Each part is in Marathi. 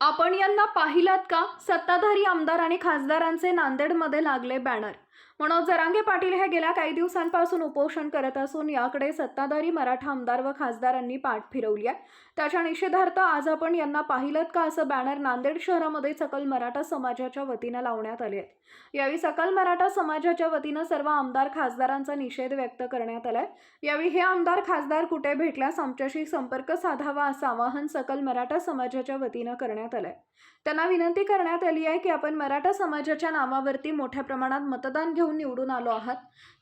आपण यांना पाहिलात का? सत्ताधारी आमदार आणि खासदारांचे नांदेडमध्ये लागले बॅनर मनोज जरांगे पाटील हे गेल्या काही दिवसांपासून उपोषण करत असून याकडे सत्ताधारी मराठा आमदार व खासदारांनी पाठ फिरवली आहे. त्याच्या निषेधार्थ आज आपण यांना पाहिलं का असं बॅनर नांदेड शहरामध्ये सकल मराठा समाजाच्या वतीनं लावण्यात आले आहेत. यावेळी सकल मराठा समाजाच्या वतीनं सर्व आमदार खासदारांचा निषेध व्यक्त करण्यात आलाय. यावेळी हे आमदार खासदार कुठे भेटल्यास आमच्याशी संपर्क साधावा असं आवाहन सकल मराठा समाजाच्या वतीनं करण्यात आलंय. त्यांना विनंती करण्यात आली आहे की आपण मराठा समाजाच्या नावावरती मोठ्या प्रमाणात मतदान घेऊन निवडून आलो आहात.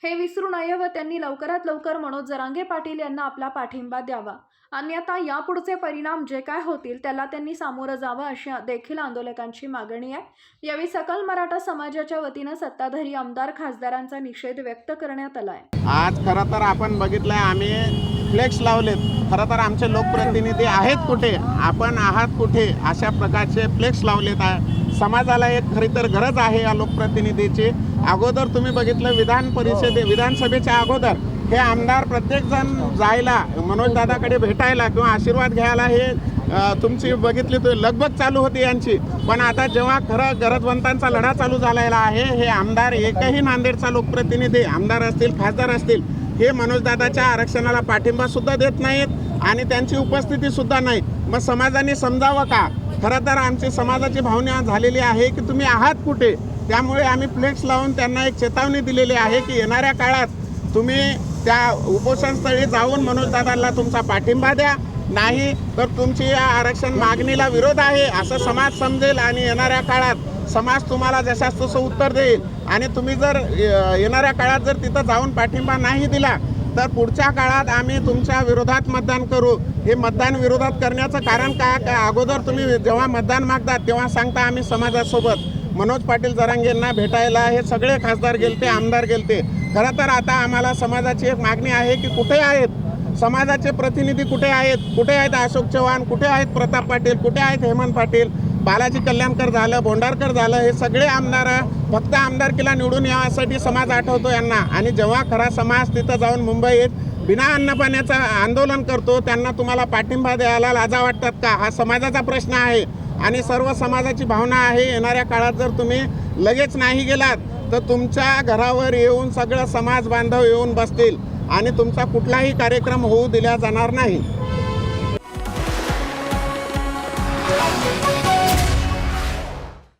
हे विसरू नये व त्यांनी लवकरात लवकर मनोज जरांगे पाटील यांना आपला पाठिंबा द्यावा. अन्यथा यापुढचे परिणाम जे काय होतील त्याला त्यांनी सामोरं जावं अशी देखील आंदोलकांची मागणी आहे. यावेळी सकल मराठा समाजाच्या वतीनं सत्ताधारी आमदार खासदारांचा निषेध व्यक्त करण्यात आला आहे आज खरं तर आपण बघितलंय आम्ही फ्लेक्स लावलेत. खरं तर आमचे लोकप्रतिनिधी आहेत कुठे? आपण आहात कुठे? अशा प्रकारचे फ्लेक्स लावलेत. आहे समाजाला एक खरी तर गरज आहे या लोकप्रतिनिधीची. अगोदर तुम्ही बघितलं विधान परिषदे विधानसभेच्या अगोदर हे आमदार प्रत्येकजण जायला मनोज दादाकडे भेटायला किंवा आशीर्वाद घ्यायला हे तुमची बघितली तर लगबग चालू होती यांची. पण आता जेव्हा खरं गरजवंतांचा लढा चालू झालेला आहे हे आमदार एकही नांदेडचा लोकप्रतिनिधी आमदार असतील खासदार असतील हे मनोजदादाच्या आरक्षणाला पाठिंबा सुद्धा देत नाहीत. आणि त्यांची उपस्थिती सुद्धा नाही मग समाजाने समजावं का? खरं तर आमची समाजाची भावना झालेली आहे की तुम्ही आहात कुठे? त्यामुळे आम्ही फ्लेक्स लावून त्यांना एक चेतावणी दिलेली आहे की येणाऱ्या काळात तुम्ही त्या उपोषणस्थळी जाऊन मनोजदादांना तुमचा पाठिंबा द्या. नाही तर तुमची या आरक्षण मागणीला विरोध आहे असं समाज समजेल आणि येणाऱ्या काळात समाज तुम्हाला जशास तसं उत्तर देईल. आणि तुम्ही जर येणाऱ्या काळात जर तिथं जाऊन पाठिंबा नाही दिला तर पुढच्या काळात आम्ही तुमच्या विरोधात मतदान करू. हे मतदान विरोधात करण्याचं कारण काय का अगोदर तुम्ही जेव्हा मतदान मागतात तेव्हा सांगता आम्ही समाजासोबत. मनोज पाटील जरांगेंना भेटायला हे सगळे खासदार गेलते आमदार गेलते. खरं तर आता आम्हाला समाजाची एक मागणी आहे की कुठे आहेत? समाजाचे प्रतिनिधी कुठे आहेत? कुठे आहेत अशोक चव्हाण? कुठे आहेत प्रताप पाटील? कुठे आहेत हेमंत पाटील? बालाजी कल्याणकर झालं भोंडारकर झालं हे सगळे आमदार फक्त आमदारकीला निवडून यासाठी समाज आठवतो यांना. आणि जेव्हा खरा समाज तिथं जाऊन मुंबईत बिना अन्नपाण्याचं आंदोलन करतो त्यांना तुम्हाला पाठिंबा द्यायला लाजा वाटतात का? हा समाजाचा प्रश्न आहे. आणि सर्व समाजाची भावना आहे. येणाऱ्या काळात जर तुम्ही लगेच नाही गेलात तर तुमच्या घरावर येऊन सगळं समाज बांधव येऊन बसतील आणि तुमचा कुठलाही कार्यक्रम होऊ दिला जाणार नाही.